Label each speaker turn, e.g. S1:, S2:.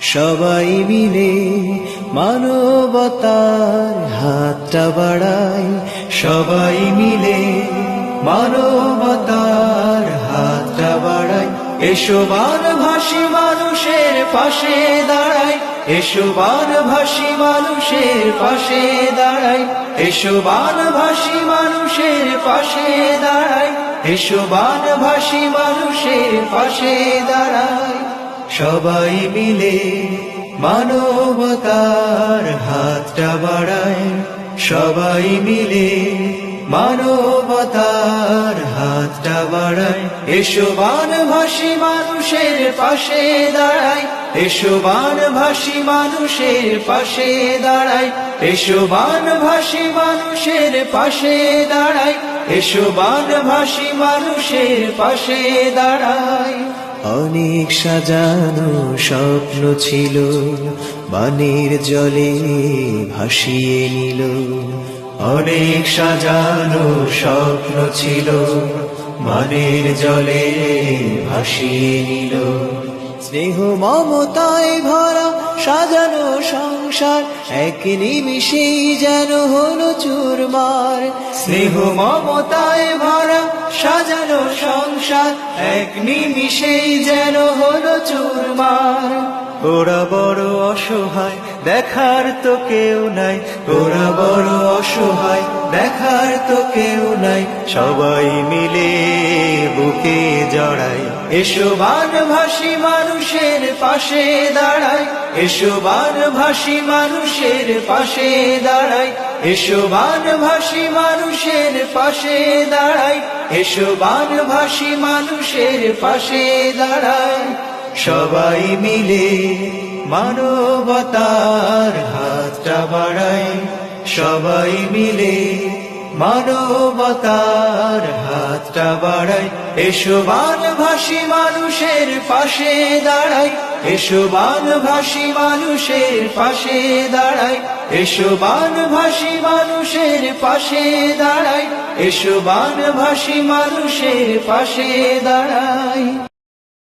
S1: সবাই মিলে মানবতার হাতটা বাড়াই। সবাই মিলে মানবতার হাতটা বাড়াই। এসো ভাষী মানুষের পাশে দাঁড়াই। এসো ভাষী মানুষের পাশে দাঁড়াই। এসো ভাষী মানুষের পাশে দাঁড়াই। এসো ভাষী মানুষের পাশে দাঁড়াই। সবাই মিলে মানবতার হাতটা বাড়ায়। সবাই মিলে মানবতার হাতটা বাড়ায়। এসো ভাষী মানুষের পাশে দাঁড়ায়। এসো ভাষী মানুষের পাশে দাঁড়ায়। এসো ভাষী মানুষের পাশে দাঁড়ায়। এসো ভাষী মানুষের পাশে দাঁড়ায়। অনেক সাজানো স্বপ্ন ছিল, বানের জলে ভাসিয়ে নিল। অনেক সাজানো স্বপ্ন ছিল, বানের জলে ভাসিয়ে নিল। স্নেহ মমতায় ভরা সাজানো সংসার, এক নিমিষেই যেন হলো চুরমার। স্নেহ মমতায় ভরা সাজানো সংসার এক নিমিষেই যেন হলো চুরমার। ওরা বড় অসহায়, দেখার তো কেউ নাই। ওরা বড় অসহায়, দেখার তো কেউ নাই। সবাই মিলে বুকে জড়াই। এসো ভাষী মানুষের পাশে দাঁড়াই। এসো ভাষী মানুষের পাশে দাঁড়াই। এসো ভাষী মানুষের পাশে দাঁড়াই। এসো ভাষী মানুষের পাশে দাঁড়াই। সবাই মিলে মানবতার হাতটা বাড়াই। সবাই মিলে মানবতার হাতটা বাড়াই। এসো ভাষী মানুষের পাশে দাঁড়াই। এসো ভাষী মানুষের পাশে দাঁড়াই। এসো ভাষী মানুষের পাশে দাঁড়াই। এসো ভাষী মানুষের পাশে দাঁড়াই।